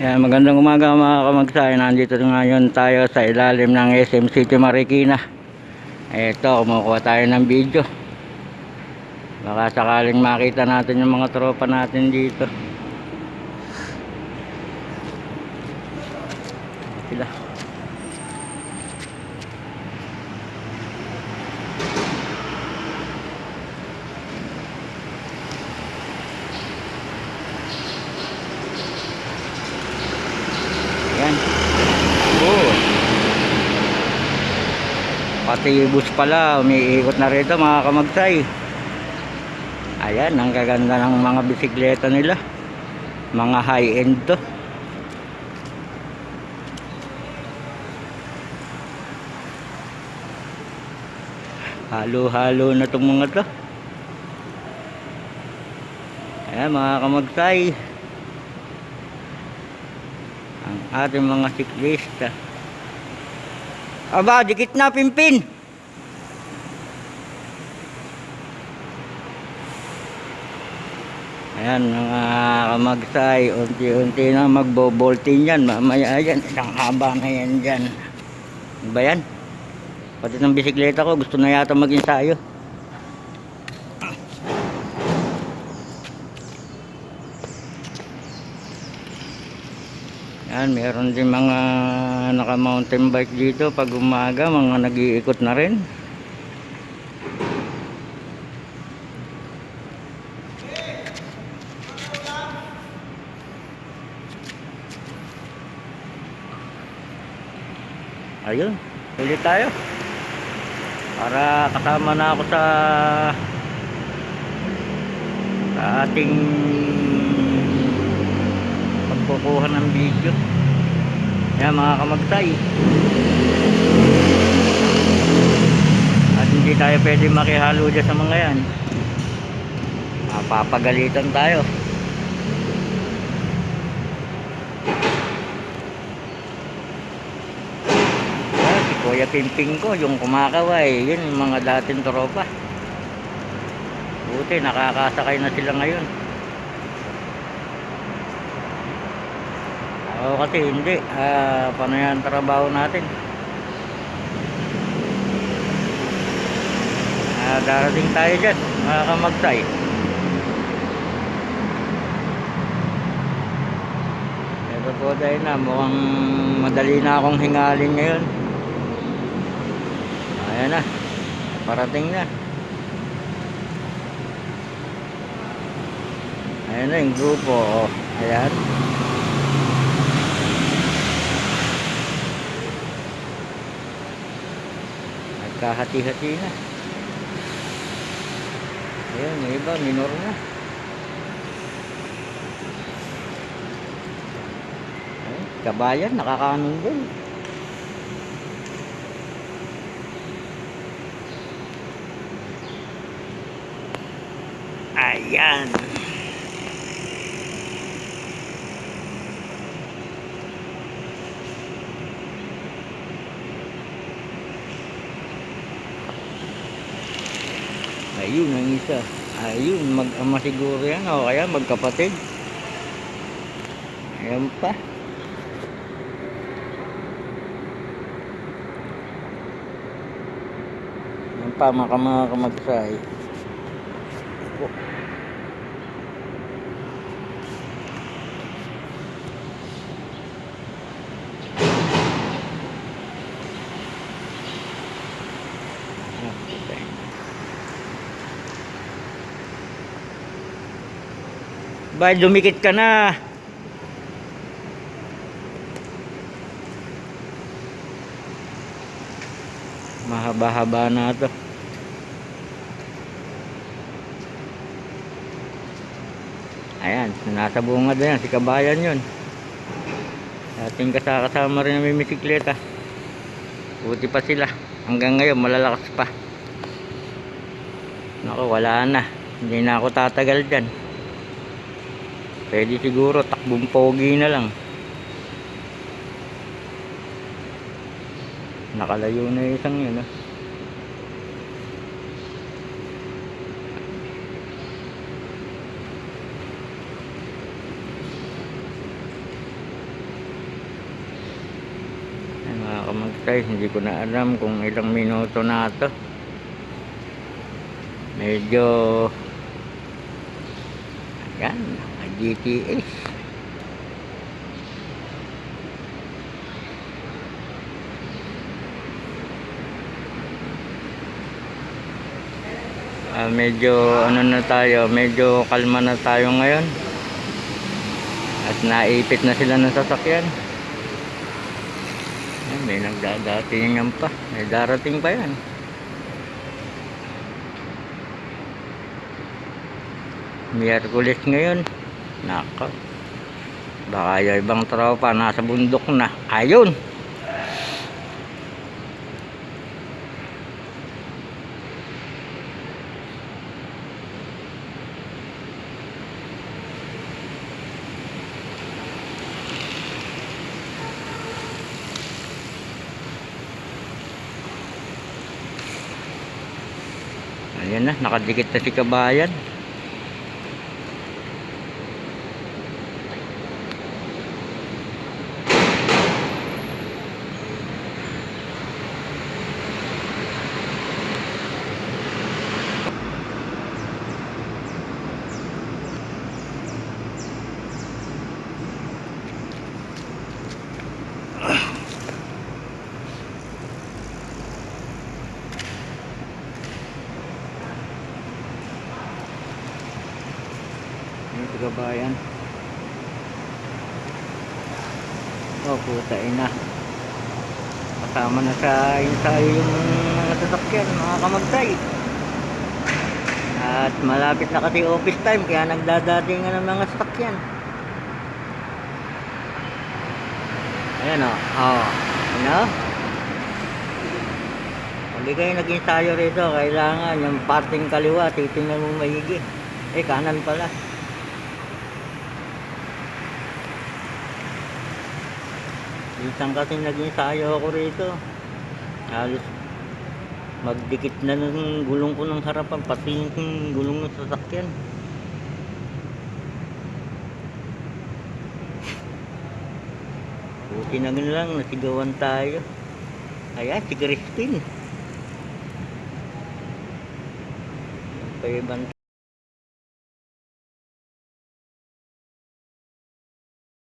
Yan, magandang umaga mga kamagsay. Nandito ngayon tayo sa ilalim ng SM City Marikina. Ito, kumukuha tayo ng video. Baka sakaling makita natin yung mga tropa natin dito. Sila. Yan. Oo. Pati bus pala, umiikot na rito mga kamagsay. Ayan, ang gaganda ng mga bisikleta nila. Mga high-end to. Halo-halo na itong mga to. Ayan mga kamagsay. Ang ating mga siklista. Aba, dikit na pimpin. Ayan, mga kamagsay, unti-unti na magbobolting yan. Mamaya yan, isang haba na yan dyan. Ano ba yan? Pati ng bisikleta ko, gusto na yata mag-ensayo. Yan, meron din mga naka-mountain bike dito pag umaga, mga nag-iikot na rin. Ayun, ulit tayo. Para kasama na ako sa sa ating pagkukuha ng video. Yan mga kamagsay. At hindi tayo pwede makihalo dyan sa mga yan. Mapapagalitan tayo. Ah, si Kuya Pimping ko, yung kumakaway, yun yung mga dating tropa. Buti, nakakasakay na sila ngayon. Oo kasi hindi, ah, paano yan trabaho natin? Ah, darating tayo dyan, mga kamagsay. Ito po dahil na, mukhang madali na akong hingalin ngayon. Ayan na, parating na. Ayan na yung grupo, oh. Ayan. Nagkahati-hati na. Ayan, yung iba, minor na. Ayan, kabayan, nakakanon din. Ayan. Ayun ang isa. Ayun, mag-ama siguro yan o kaya magkapatid. Ayan pa. Ayan pa mga mga Bay, dumikit ka na. Mahaba-haba na to. Ayan, nasa bungad na yan. Si kabayan yun. Ating kasama rin na may bisikleta. Buti pa sila. Hanggang ngayon, malalakas pa. Naku, wala na. Hindi na ako tatagal dyan. Pwede siguro takbong pogi na lang. Nakalayo na yung isang yun. ah. kamagsay hindi ko na alam kung ilang minuto na to medyo ayan GTS Ah, medyo ano na tayo medyo kalma na tayo ngayon. At naipit na sila ng sasakyan. Ay, may nagdadatingan pa. May darating pa yan. Miyerkules ngayon nako. Baka yung ibang tropa nasa bundok na. Ayun. Ayan na, nakadikit na si kabayan. Yung kabayan. Oh, puta ina. Kasama na sa ensayo yung mga sasakyan, mga kamagtay. At malapit na kasi office time, kaya nagdadatingan ng mga sasakyan. Ayan o. Oh. Ano? Pag kayo nag-ensayo rito, kailangan yung parting kaliwa, titingnan mo maigi. Eh, kanan pala. Isang kasi nag-ensayo ako rito. Halos magdikit na ng gulong ko ng harapan, pati yung gulong ng sasakyan. Buti na lang, nasigawan tayo. Ayan, si. Pa ibang